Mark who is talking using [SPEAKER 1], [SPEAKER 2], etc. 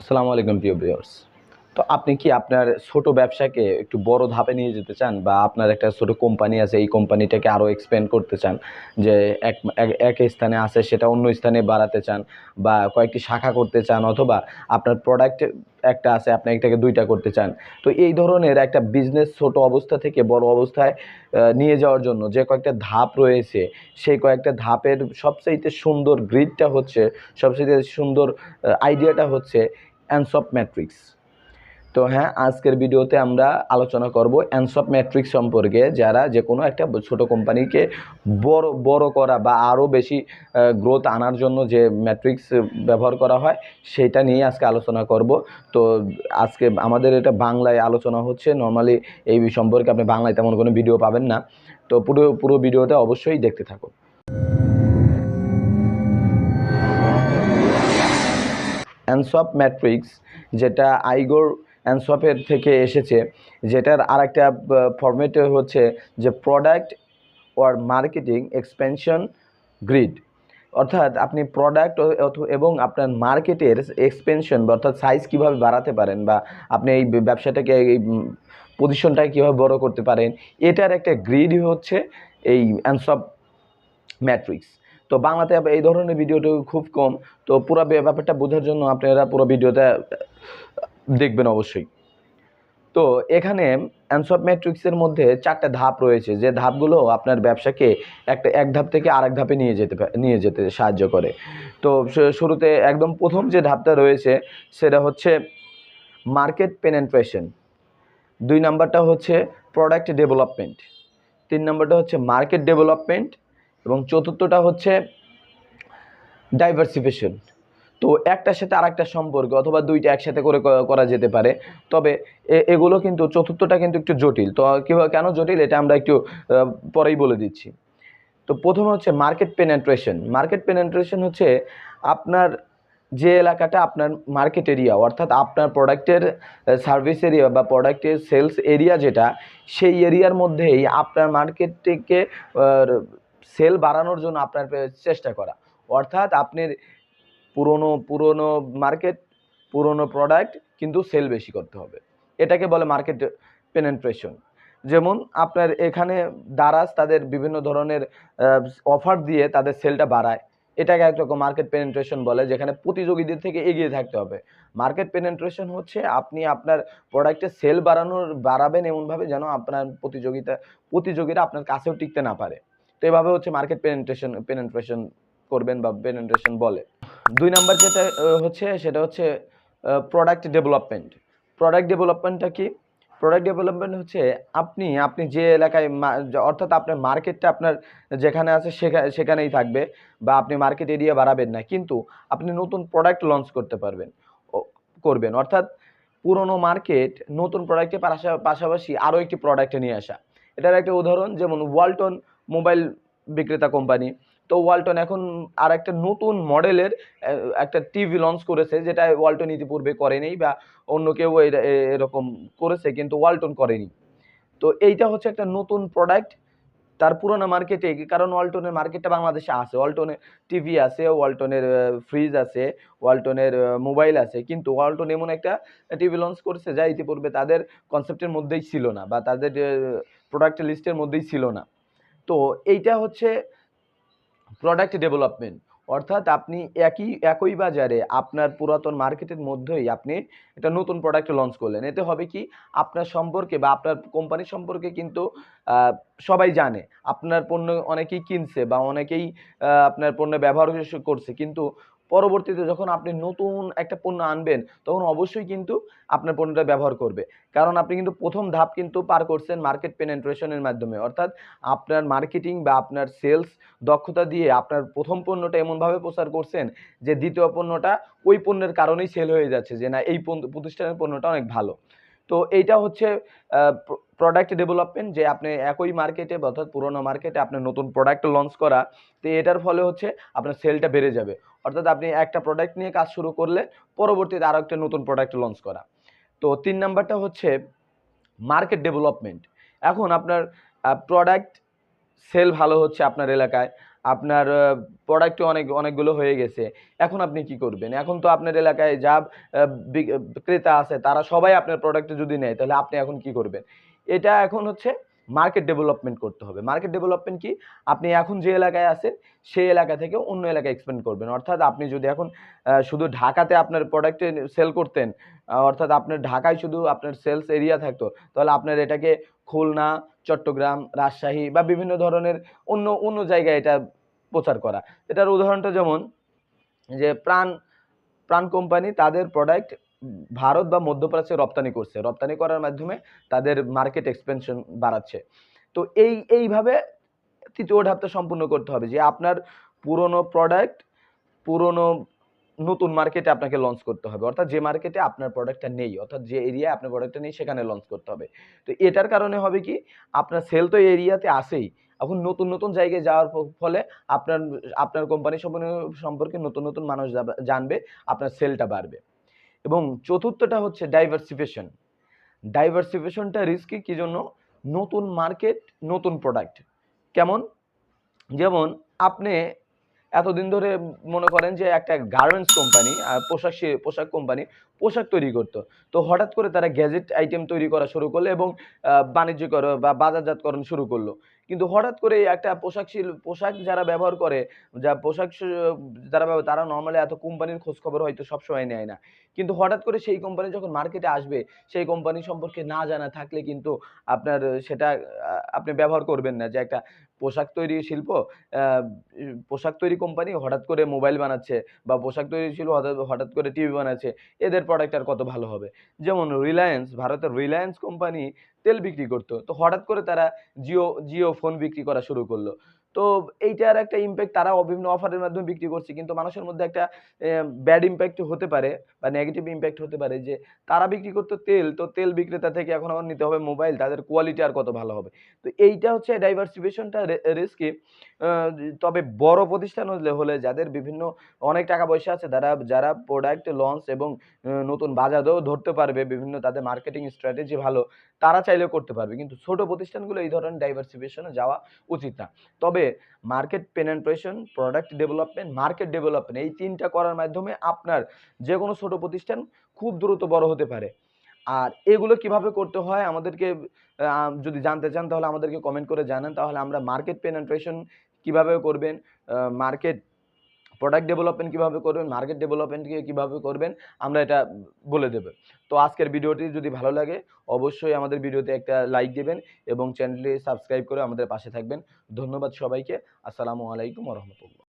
[SPEAKER 1] আসসালামু আলাইকুম প্রিয় ভিউয়ার্স। তো আপনি কি আপনার ছোট ব্যবসাকে একটু বড় ধাপে নিয়ে যেতে চান? বা আপনার একটা ছোট কোম্পানি আছে, এই কোম্পানিটাকে আরও এক্সপ্যান্ড করতে চান? যে এক, এক- এক স্থানে আছে, সেটা অন্য স্থানে বাড়াতে চান? বা কয়েকটি শাখা করতে চান? অথবা আপনার প্রোডাক্ট একটা আছে, আপনি একটাকে দুইটা করতে চান? তো এই ধরনের একটা বিজনেস ছোট অবস্থা থেকে বড় অবস্থায় নিয়ে যাওয়ার জন্য যে কয়েকটা ধাপ রয়েছে, সেই কয়েকটা ধাপের সবচাইতে সুন্দর গ্রিডটা হচ্ছে, সবচাইতে সুন্দর আইডিয়াটা হচ্ছে অ্যানসপ ম্যাট্রিক্স তো হ্যাঁ আজকের ভিডিওতে আমরা আলোচনা করব অ্যানসপ ম্যাট্রিক্স সম্পর্কে, যারা যে কোনো একটা ছোট কোম্পানিকে বড় বড় করা বা আরও বেশি গ্রোথ আনার জন্য যে ম্যাট্রিক্স ব্যবহার করা হয়, সেটা নিয়ে আজকে আলোচনা করব। তো আজকে আমাদের এটা বাংলায় আলোচনা হচ্ছে। নর্মালি এই সম্পর্কে আপনি বাংলায় তেমন কোনো ভিডিও পাবেন না। তো পুরো পুরো ভিডিওটা অবশ্যই দেখতে থাকুন। অ্যানসপ ম্যাট্রিক্স যেটা আইগোর অ্যানসপের থেকে এসেছে, যেটার আর একটা ফর্মেটে হচ্ছে যে প্রোডাক্ট ওর মার্কেটিং এক্সপেনশন গ্রিড অর্থাৎ আপনি প্রোডাক্ট এবং আপনার মার্কেটের এক্সপেনশন অর্থাৎ সাইজ কীভাবে বাড়াতে পারেন বা আপনি এই ব্যবসাটাকে এই পজিশনটাকে কীভাবে বড় করতে পারেন, এটার একটা গ্রিড হচ্ছে এই অ্যানসপ ম্যাট্রিক্স তো বাংলাতে এই ধরনের ভিডিওটা খুব কম, তো পুরো ব্যাপারটা বোঝার জন্য আপনারা পুরো ভিডিওটা দেখবেন অবশ্যই। তো এখানে অ্যানসপ ম্যাট্রিক্সের মধ্যে চারটা ধাপ রয়েছে, যে ধাপগুলো আপনার ব্যবসাকে একটা এক ধাপ থেকে আরেক ধাপে নিয়ে যেতে নিয়ে যেতে সাহায্য করে। তো শুরুতে একদম প্রথম যে ধাপটা রয়েছে সেটা হচ্ছে মার্কেট পেনেন্ট্রেশন দুই নাম্বারটা হচ্ছে প্রোডাক্ট ডেভেলপমেন্ট তিন নম্বরটা হচ্ছে মার্কেট ডেভেলপমেন্ট এবং চতুর্থটা হচ্ছে ডাইভার্সিফিকেশন তো একটার সাথে আরেকটা সম্পর্ক অথবা দুইটা একসাথে করে করা যেতে পারে। তবে এগুলো কিন্তু চতুর্থটা কিন্তু একটু জটিল। তো কীভাবে কেন জটিল? এটা আমরা একটু পরেই বলে দিচ্ছি। তো প্রথমে হচ্ছে মার্কেট পেনেন্ট্রেশন মার্কেট পেনেন্ট্রেশন হচ্ছে আপনার যে এলাকাটা আপনার মার্কেট এরিয়া অর্থাৎ আপনার প্রোডাক্টের সার্ভিস এরিয়া বা প্রোডাক্টের সেলস এরিয়া যেটা, সেই এরিয়ার মধ্যেই আপনার মার্কেটটিকে সেল বাড়ানোর জন্য আপনার চেষ্টা করা। অর্থাৎ আপনার পুরনো পুরনো মার্কেট পুরনো প্রোডাক্ট কিন্তু সেল বেশি করতে হবে। এটাকে বলে মার্কেট পেনেন্ট্রেশন যেমন আপনার এখানে দারাজ তাদের বিভিন্ন ধরনের অফার দিয়ে তাদের সেলটা বাড়ায়। এটাকে একরকম মার্কেট পেনেন্ট্রেশন বলে, যেখানে প্রতিযোগীদের থেকে এগিয়ে থাকতে হবে। মার্কেট পেনেন্ট্রেশন হচ্ছে আপনি আপনার প্রোডাক্টের সেল বাড়ানোর, বাড়াবেন এমনভাবে যেন আপনার প্রতিযোগিতা, প্রতিযোগীরা আপনার কাছেও টিকতে না পারে। তো এভাবে হচ্ছে মার্কেট পেনেন্ট্রেশন পেনেন্ট্রেশন করবেন বা পেনেন্ট্রেশন বলে। দুই নাম্বার যেটা হচ্ছে, সেটা হচ্ছে প্রোডাক্ট ডেভেলপমেন্ট প্রোডাক্ট ডেভেলপমেন্টটা কি? প্রোডাক্ট ডেভেলপমেন্ট হচ্ছে, আপনি আপনি যে এলাকায় অর্থাৎ আপনার মার্কেটটা আপনার যেখানে আছে সেখানে সেখানেই থাকবে বা আপনি মার্কেট এরিয়া বাড়াবেন না, কিন্তু আপনি নতুন প্রোডাক্ট লঞ্চ করতে পারবেন করবেন। অর্থাৎ পুরনো মার্কেট নতুন প্রোডাক্টের পাশাপাশি আরও একটি প্রোডাক্টে নিয়ে আসা। এটার একটা উদাহরণ, যেমন ওয়ালটন মোবাইল বিক্রেতা কোম্পানি। তো ওয়ালটন এখন আর একটা নতুন মডেলের একটা টিভি লঞ্চ করেছে, যেটা ওয়ালটন ইতিপূর্বে করেনি বা অন্য কেউ এরকম করেছে, কিন্তু ওয়ালটন করেনি। তো এইটা হচ্ছে একটা নতুন প্রোডাক্ট তার পুরোনো মার্কেটে কারণ ওয়ালটনের মার্কেটটা বাংলাদেশে আছে ওয়ালটনের টিভি আছে, ওয়ালটনের ফ্রিজ আছে, ওয়ালটনের মোবাইল আছে, কিন্তু ওয়ালটন এমন একটা টিভি লঞ্চ করেছে যা ইতিপূর্বে তাদের কনসেপ্টের মধ্যেই ছিল না বা তাদের প্রোডাক্ট লিস্টের মধ্যেই ছিল না। তো এইটা হচ্ছে প্রোডাক্ট ডেভেলপমেন্ট অর্থাৎ আপনি একই একই বাজারে আপনার পুরাতন মার্কেটের মধ্যেই আপনি একটা নতুন প্রোডাক্ট লঞ্চ করলেন। এতে হবে কি? আপনার সম্পর্কে বা আপনার কোম্পানি সম্পর্কে কিন্তু সবাই জানে। আপনার পণ্য অনেকেই কিনছে বা অনেকেই আপনার পণ্য ব্যবহার করছে। কিন্তু পরবর্তীতে যখন আপনি নতুন একটা পণ্য আনবেন, তখন অবশ্যই কিন্তু আপনার পণ্যটা ব্যবহার করবে। কারণ আপনি কিন্তু প্রথম ধাপ কিন্তু পার করছেন মার্কেট পেনেন্ট্রেশনের মাধ্যমে। অর্থাৎ আপনার মার্কেটিং বা আপনার সেলস দক্ষতা দিয়ে আপনার প্রথম পণ্যটা এমনভাবে প্রচার করছেন যে দ্বিতীয় পণ্যটা ওই পণ্যের কারণেই সেল হয়ে যাচ্ছে যে না, এই প্রতিষ্ঠানের পণ্যটা অনেক ভালো। তো এইটা হচ্ছে প্রোডাক্ট ডেভেলপমেন্ট যে আপনি একই মার্কেটে অর্থাৎ পুরোনো মার্কেটে আপনার নতুন প্রোডাক্ট লঞ্চ করা, তো এটার ফলে হচ্ছে আপনার সেলটা বেড়ে যাবে। অর্থাৎ আপনি একটা প্রোডাক্ট নিয়ে কাজ শুরু করলে পরবর্তীতে আরও একটা নতুন প্রোডাক্ট লঞ্চ করা। তো তিন নাম্বারটা হচ্ছে মার্কেট ডেভেলপমেন্ট এখন আপনার প্রোডাক্ট সেল ভালো হচ্ছে আপনার এলাকায়, আপনার প্রোডাক্ট অনেক, অনেকগুলো হয়ে গেছে। এখন আপনি কি করবেন? এখন তো আপনার এলাকায় যা ক্রেতা আছে, তারা সবাই আপনার প্রোডাক্ট যদি নেয়, তাহলে আপনি এখন কি করবেন? এটা এখন হচ্ছে মার্কেট ডেভেলপমেন্ট করতে হবে। মার্কেট ডেভেলপমেন্ট কি? আপনি এখন যে এলাকায় আছেন, সেই এলাকা থেকে অন্য এলাকায় এক্সপেন্ড করবেন। অর্থাৎ আপনি যদি এখন শুধু ঢাকাতে আপনার প্রোডাক্টে সেল করতেন অর্থাৎ আপনার ঢাকায় শুধু আপনার সেলস এরিয়া থাকতো, তাহলে আপনার এটাকে খুলনা, চট্টগ্রাম, রাজশাহী বা বিভিন্ন ধরনের অন্য অন্য জায়গায় এটা প্রচার করা। এটার উদাহরণটা যেমন, যে প্রাণ প্রাণ কোম্পানি তাদের প্রোডাক্ট ভারত বা মধ্যপ্রাচ্যে রপ্তানি করছে। রপ্তানি করার মাধ্যমে তাদের মার্কেট এক্সপেনশন বাড়াচ্ছে। তো এই, এইভাবে তৃতীয় ধাপটা সম্পূর্ণ করতে হবে যে আপনার পুরনো প্রোডাক্ট পুরনো নতুন মার্কেটে আপনাকে লঞ্চ করতে হবে। অর্থাৎ যে মার্কেটে আপনার প্রোডাক্টটা নেই, অর্থাৎ যে এরিয়ায় আপনার প্রোডাক্টটা নেই, সেখানে লঞ্চ করতে হবে। তো এটার কারণে হবে কি, আপনার সেল তো এরিয়াতে আসেই। এখন নতুন নতুন জায়গায় যাওয়ার ফলে আপনার আপনার কোম্পানি সম্পর্কে নতুন নতুন মানুষ জানবে, আপনার সেলটা বাড়বে। এবং চতুর্থটা হচ্ছে ডাইভার্সিফিকেশন ডাইভার্সিফিকেশনটা রিস্কি কি জন্য? নতুন মার্কেট নতুন প্রোডাক্ট কেমন? যেমন আপনি এতদিন ধরে মনে করেন যে একটা গার্মেন্টস কোম্পানি পোশাক পোশাক কোম্পানি পোশাক তৈরি করতো। তো হঠাৎ করে তারা গ্যাজেট আইটেম তৈরি করা শুরু করল এবং আহ, বাণিজ্যকরণ বা বাজারজাতকরণ শুরু করল। কিন্তু হঠাৎ করে একটা পোশাক শিল পোশাক যারা ব্যবহার করে, যা পোশাক যারা তারা নর্মালি এত কোম্পানির খোঁজ খবর হয়তো সবসময় নেয় না। কিন্তু হঠাৎ করে সেই কোম্পানি যখন মার্কেটে আসবে, সেই কোম্পানি সম্পর্কে না জানা থাকলে কিন্তু আপনার সেটা, আপনি ব্যবহার করবেন না। যে একটা পোশাক তৈরি শিল্প পোশাক তৈরি কোম্পানি হঠাৎ করে মোবাইল বানাচ্ছে বা পোশাক তৈরি শিল্প হঠাৎ করে টিভি বানাচ্ছে, এদের প্রোডাক্ট আর কত ভালো হবে? যেমন রিলায়েন্স ভারতের রিলায়েন্স কোম্পানি তেল বিক্রি করতো। তো হঠাৎ করে তারা জিও জিও ফোন বিক্রি করা শুরু করল। তো এইটার একটা ইম্প্যাক্ট তারা বিভিন্ন অফারের মাধ্যমে বিক্রি করছে। কিন্তু মানুষের মধ্যে একটা ব্যাড ইম্প্যাক্ট হতে পারে বা নেগেটিভ ইম্প্যাক্ট হতে পারে যে তারা বিক্রি করতো তেল, তো তেল বিক্রেতা থেকে এখন আবার নিতে হবে মোবাইল, তাদের কোয়ালিটি আর কত ভালো হবে। তো এইটা হচ্ছে ডাইভার্সিফিকেশনটা রিস্কি তবে বড় প্রতিষ্ঠান হলে যাদের বিভিন্ন অনেক টাকা পয়সা আছে যারা যারা প্রোডাক্ট লঞ্চ এবং নতুন বাজারেও ধরতে পারবে, বিভিন্ন তাদের মার্কেটিং স্ট্র্যাটেজি ভালো, তারা চাইলেও করতে পারবে। কিন্তু ছোট প্রতিষ্ঠানগুলো এই ধরনের ডাইভার্সিফিকেশনে যাওয়া উচিত না। তবে market penetration product development market development এই তিনটা করার মাধ্যমে আপনার যে কোনো ছোট প্রতিষ্ঠান খুব দ্রুত বড় হতে পারে। আর এগুলো কীভাবে করতে হয় আমাদেরকে যদি জানতে চান তাহলে আমাদেরকে কমেন্ট করে জানান। তাহলে আমরা মার্কেট পেনেন্ট্রেশন কীভাবে করবেন মার্কেট প্রোডাক্ট ডেভেলপমেন্ট কীভাবে করবেন মার্কেট ডেভেলপমেন্ট কীভাবে করবেন, আমরা এটা বলে দেব। তো আজকের ভিডিওটি যদি ভালো লাগে, অবশ্যই আমাদের ভিডিওতে একটা লাইক দেবেন এবং চ্যানেলটি সাবস্ক্রাইব করে আমাদের পাশে থাকবেন। ধন্যবাদ সবাইকে। আসসালামু আলাইকুম রহমতুল্লাহ।